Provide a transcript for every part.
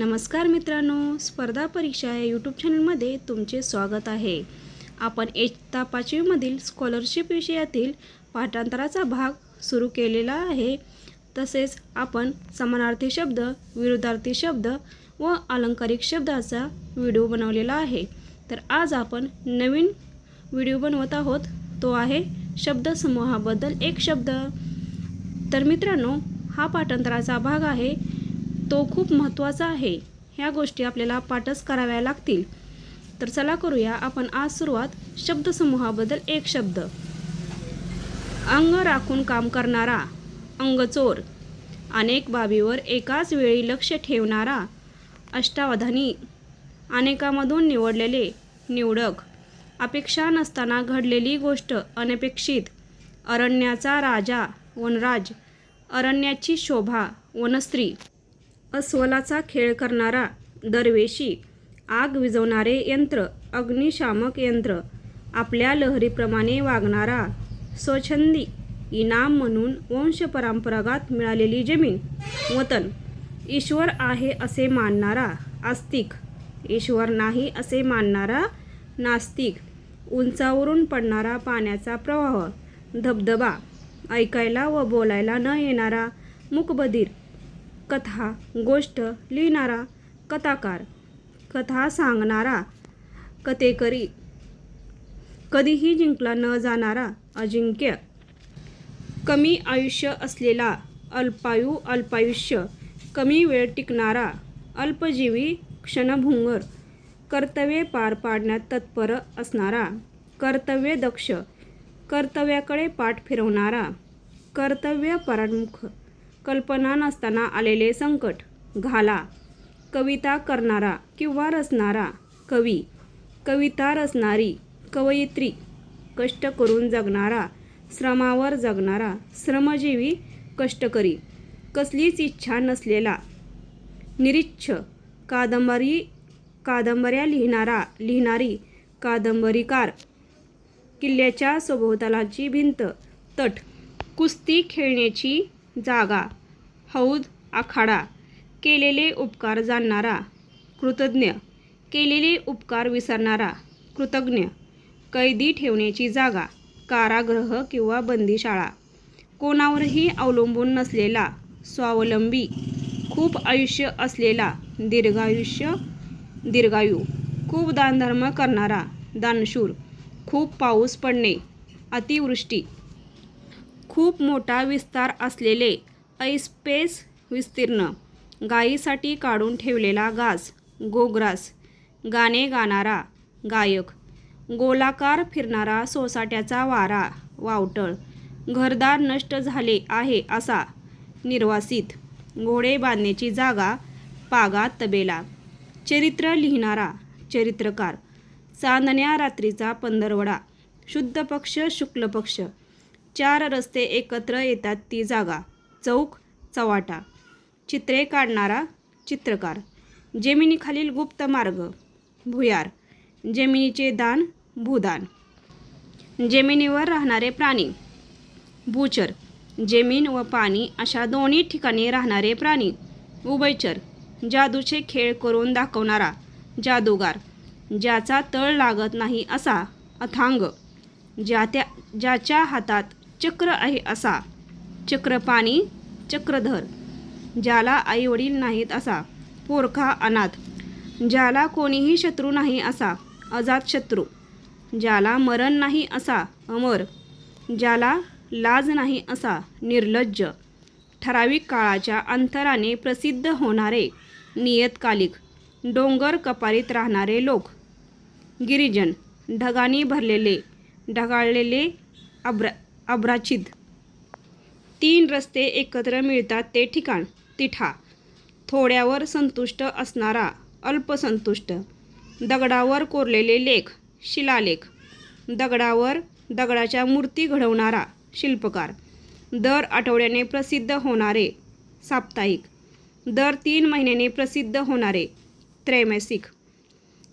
नमस्कार मित्रांनो स्पर्धा परीक्षा या यूट्यूब चॅनलमध्ये तुमचे स्वागत आहे. आपण एकता पाचवीमधील स्कॉलरशिप विषयातील पाठांतराचा भाग सुरू केलेला आहे. तसेच आपण समानार्थी शब्द विरुद्धार्थी शब्द व अलंकारिक शब्दाचा व्हिडिओ बनवलेला आहे. तर आज आपण नवीन व्हिडिओ बनवत आहोत. तो आहे शब्दसमूहाबद्दल एक शब्द. तर मित्रांनो हा पाठांतराचा भाग आहे तो खूप महत्त्वाचा आहे. ह्या गोष्टी आपल्याला पाठच कराव्या लागतील. तर चला करूया आपण आज सुरुवात शब्दसमूहाबद्दल एक शब्द. अंग राखून काम करणारा अंगचोर. अनेक बाबीवर एकाच वेळी लक्ष ठेवणारा अष्टावधानी. अनेकामधून निवडलेले निवडक. अपेक्षा नसताना घडलेली गोष्ट अनपेक्षित. अरण्याचा राजा वनराज. अरण्याची शोभा वनस्त्री. अस्वलाचा खेळ करणारा दरवेशी आग विझवणारे यंत्र अग्निशामक यंत्र आपल्या लहरीप्रमाणे वागणारा स्वच्छंदी इनाम म्हणून वंशपरंपरागत मिळालेली जमीन वतन. ईश्वर आहे असे मानणारा आस्तिक. ईश्वर नाही असे मानणारा नास्तिक. उंचावरून पडणारा पाण्याचा प्रवाह. धबधबा. ऐकायला व बोलायला न येणारा मुकबधीर. कथा गोष्ट लिहिणारा कथाकार कथा सांगणारा कथेकरी. कधीही जिंकला न जाणारा अजिंक्य. कमी आयुष्य असलेला अल्पायू अल्पायुष्य कमी वेळ टिकणारा अल्पजीवी क्षणभुंगर कर्तव्ये पार पाडण्यात तत्पर असणारा कर्तव्य दक्ष कर्तव्याकडे पाठ फिरवणारा कर्तव्य परामुख. कल्पना नसताना आलेले संकट घाला. कविता करणारा किंवा रचणारा कवी कविता रचणारी कवयित्री कष्ट करून जगणारा श्रमावर जगणारा श्रमजीवी कष्टकरी. कसलीच इच्छा नसलेला निरीच्छ कादंबरी कादंबऱ्या लिहिणारा लिहिणारी कादंबरीकार. किल्ल्याच्या सभोवतालाची भिंत तट कुस्ती खेळण्याची जागा हौद आखाडा केलेले उपकार जाणणारा कृतज्ञ केलेले उपकार विसरणारा कृतज्ञ कैदी ठेवण्याची जागा कारागृह किंवा बंदीशाळा. कोणावरही अवलंबून नसलेला स्वावलंबी खूप आयुष्य असलेला दीर्घायुष्य दीर्घायू खूप दानधर्म करणारा दानशूर खूप पाऊस पडणे अतिवृष्टी खूप मोठा विस्तार असलेले ऐस्पेस विस्तीर्ण गायीसाठी काढून ठेवलेला घास गोग्रास गाणे गाणारा गायक गोलाकार फिरणारा सोसाट्याचा वारा वावटळ घरदार नष्ट झाले आहे असा निर्वासित घोडे बांधण्याची जागा पागा तबेला चरित्र लिहिणारा चरित्रकार चांदण्या रात्रीचा पंधरवडा शुद्ध पक्ष शुक्ल पक्ष चार रस्ते एकत्र येतात ती जागा. चौक चवाटा चित्रे काढणारा चित्रकार. जमिनीखालील गुप्त मार्ग. भुयार. जमिनीचे दान भूदान. जमिनीवर राहणारे प्राणी. भूचर. जमीन व पाणी अशा दोन्ही ठिकाणी राहणारे प्राणी. उभयचर. जादूचे खेळ करून दाखवणारा जादूगार. ज्याचा तळ लागत नाही असा अथांग. ज्या त्या ज्याच्या हातात चक्र आहे असा. चक्रपाणी चक्रधर ज्याला आईवडील नाहीत असा. पोरखा अनाथ ज्याला कोणीही शत्रू नाही असा. अजातशत्रू ज्याला मरण नाही असा. अमर ज्याला लाज नाही असा. निर्लज्ज ठराविक काळाच्या अंतराने प्रसिद्ध होणारे नियतकालिक डोंगर कपारीत राहणारे लोक. गिरिजन ढगांनी भरलेले ढगाळलेले अब्र अब्राचिद. तीन रस्ते एकत्र मिळतात ते ठिकाण तिठा. थोड्यावर संतुष्ट असणारा अल्पसंतुष्ट. दगडावर कोरलेले लेख शिलालेख. दगडावर दगडाच्या मूर्ती घडवणारा शिल्पकार. दर आठवड्याने प्रसिद्ध होणारे साप्ताहिक. दर तीन महिन्याने प्रसिद्ध होणारे त्रैमासिक.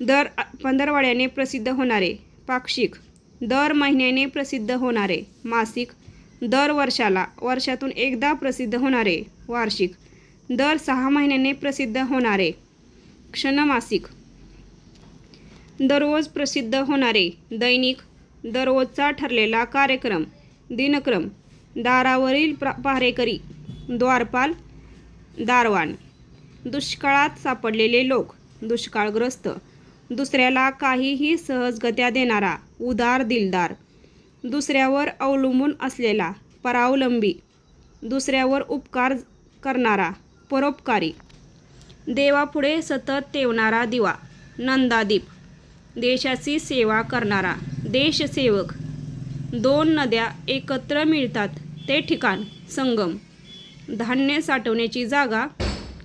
दर पंधरवाड्याने पंधरवड्याने प्रसिद्ध होणारे पाक्षिक. दर महिन्याने प्रसिद्ध होणारे. मासिक दर वर्षाला वर्षातून एकदा प्रसिद्ध होणारे. वार्षिक दर सहा महिन्याने प्रसिद्ध होणारे. क्षणमासिक दररोज प्रसिद्ध होणारे. दैनिक दररोजचा ठरलेला कार्यक्रम दिनक्रम दारावरील प्रा पहारेकरी द्वारपाल दारवान दुष्काळात सापडलेले लोक दुष्काळग्रस्त दुसऱ्याला काहीही सहजगत्या देणारा उदार दिलदार. दुसऱ्यावर अवलंबून असलेला परावलंबी. दुसऱ्यावर उपकार करणारा परोपकारी. देवापुढे सतत तेवणारा दिवा. नंदादीप. देशाची सेवा करणारा देशसेवक. दोन नद्या एकत्र मिळतात ते ठिकाण संगम. धान्य साठवण्याची जागा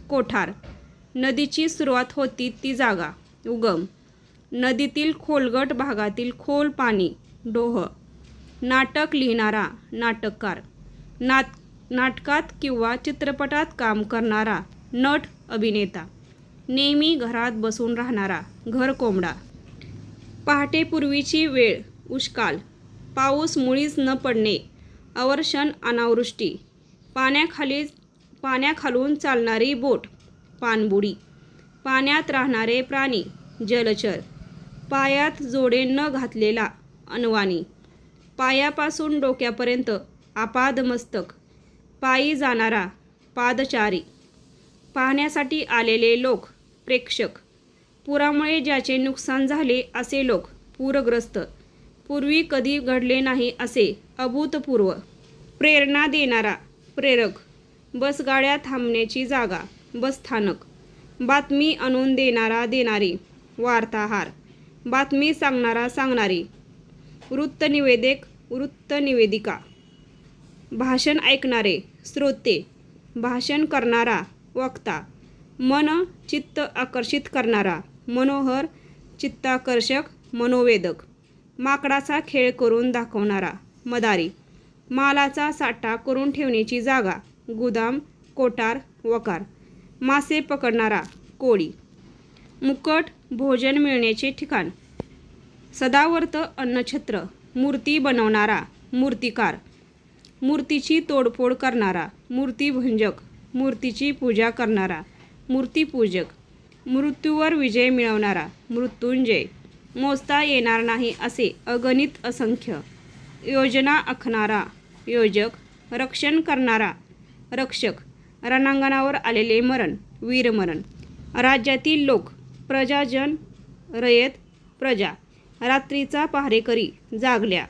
कोठार. नदीची सुरुवात होती ती जागा उगम. नदीतील खोलगट भागातील खोल पाणी डोह. नाटक लिहिणारा नाटककार. नाट नाटकात किंवा चित्रपटात काम करणारा नट अभिनेता. नेहमी घरात बसून राहणारा घर कोंबडा. पहाटेपूर्वीची वेळ उष्काल. पाऊस मुळीच न पडणे अवर्षण अनावृष्टी. पाण्याखाली पाण्याखालून चालणारी बोट पाणबुडी. पाण्यात राहणारे प्राणी जलचर. पायात जोडे न घातलेला अनवाणी. पायापासून डोक्यापर्यंत आपादमस्तक पायी जाणारा पादचारी. पाहण्यासाठी आलेले लोक प्रेक्षक. पुरामुळे ज्याचे नुकसान झाले असे लोक पूरग्रस्त. पूर्वी कधी घडले नाही असे अभूतपूर्व. प्रेरणा देणारा प्रेरक. बसगाड्या थांबण्याची जागा. बसस्थानक बातमी आणून देणारा देणारी. वार्ताहार. बातमी सांगणारा सांगणारी. वृत्तनिवेदक वृत्तनिवेदिका भाषण ऐकणारे श्रोते. भाषण करणारा वक्ता. मन चित्त आकर्षित करणारा मनोहर चित्ताकर्षक मनोवेदक. माकडाचा खेळ करून दाखवणारा मदारी. मालाचा साठा करून ठेवण्याची जागा. गुदाम कोटार वकार. मासे पकडणारा कोळी. मुकट भोजन मिळण्याचे ठिकाण. सदावर्त अन्नछत्र मूर्ती बनवणारा मूर्तिकार. मूर्तीची तोडफोड करणारा मूर्तीभंजक. मूर्तीची पूजा करणारा मूर्तीपूजक. मृत्यूवर विजय मिळवणारा मृत्युंजय. मोजता येणार नाही असे अगणित असंख्य. योजना आखणारा योजक. रक्षण करणारा रक्षक. रणांगणावर आलेले मरण वीरमरण. राज्यातील लोक प्रजाजन रयत प्रजा. रात्रीचा पहारेकरी जागल्या.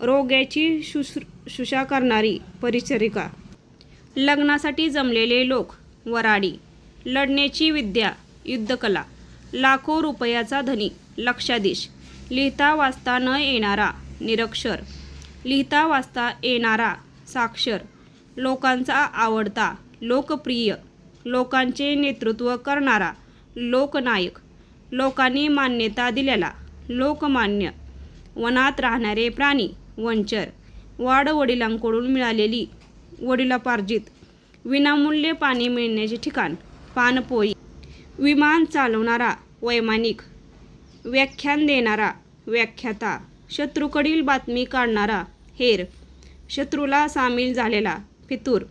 रोग्याची शुश्रूषा करणारी परिचरिका. लग्नासाठी जमलेले लोक वराडी. लढण्याची विद्या युद्धकला. लाखो रुपयाचा धनी लक्षाधीश. लिहिता वाचता न येणारा निरक्षर. लिहिता वाचता येणारा साक्षर. लोकांचा आवडता लोकप्रिय. लोकांचे नेतृत्व करणारा लोकनायक. लोकांनी मान्यता दिलेला लोकमान्य. वनात राहणारे प्राणी वंचर. वाडवडिलांकडून मिळालेली वडिलोपार्जित विनामूल्य पाणी मिळण्याचे ठिकाण पानपोई. विमान चालवणारा वैमानिक. व्याख्यान देणारा व्याख्याता. शत्रूकडील बातमी काढणारा हेर. शत्रूला सामील झालेला फितूर.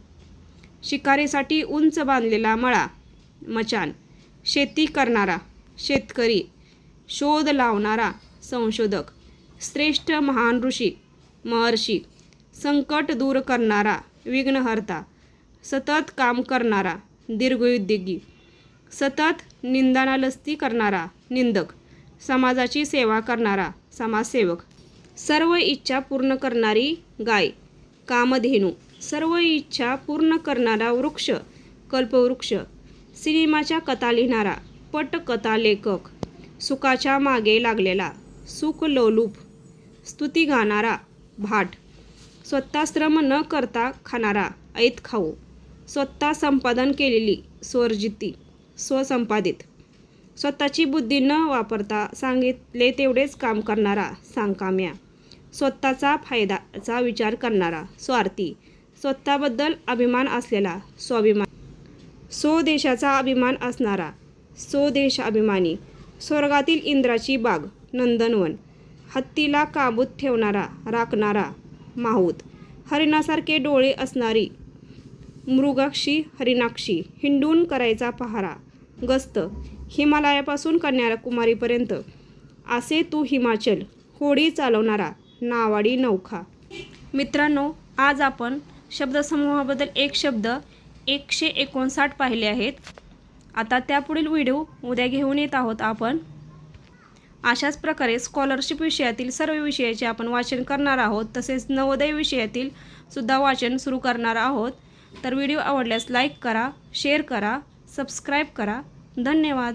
शिकारीसाठी उंच बांधलेला मळा. मचान. शेती करणारा शेतकरी शोध लावणारा संशोधक श्रेष्ठ महान ऋषी महर्षी संकट दूर करणारा विघ्नहर्ता सतत काम करणारा दीर्घउद्योगी सतत निंदानालस्ती करणारा निंदक समाजाची सेवा करणारा समाजसेवक सर्व इच्छा पूर्ण करणारी गाय कामधेनू सर्व इच्छा पूर्ण करणारा वृक्ष कल्पवृक्ष सिनेमाच्या कथा लिहिणारा पटकथा लेखक सुखाच्या मागे लागलेला सुख लोलूप स्तुती गाणारा भाट. स्वतः श्रम न करता खाणारा ऐत खाऊ. स्वतः संपादन केलेली स्वरजिती स्वसंपादित. स्वतःची बुद्धी न वापरता सांगितले तेवढेच काम करणारा सांकाम्या स्वतःचा फायदाचा विचार करणारा स्वार्थी. स्वतःबद्दल अभिमान असलेला स्वाभिमान स्वदेशाचा अभिमान असणारा स्वदेश अभिमानी स्वर्गातील इंद्राची बाग नंदनवन हत्तीला काबूत ठेवणारा राखणारा माहूत हरिणासारखे डोळे असणारी मृगाक्षी हरिणाक्षी हिंडून करायचा पहारा गस्त हिमालयापासून कन्याकुमारीपर्यंत असे तू हिमाचल होडी चालवणारा नावाडी नौखा. मित्रांनो आज आपण शब्दसमूहाबद्दल एक शब्द एकशे एकोणसाठ पाहिले आहेत. आता त्यापुढील व्हिडिओ उद्या घेऊन येत आहोत आपण. अशाच प्रकारे स्कॉलरशिप विषयातील सर्व विषयाचे आपण वाचन करणार आहोत. तसेच नवोदय विषयातील सुद्धा वाचन सुरू करणार आहोत. तर व्हिडिओ आवडल्यास लाईक करा शेअर करा सबस्क्राईब करा. धन्यवाद.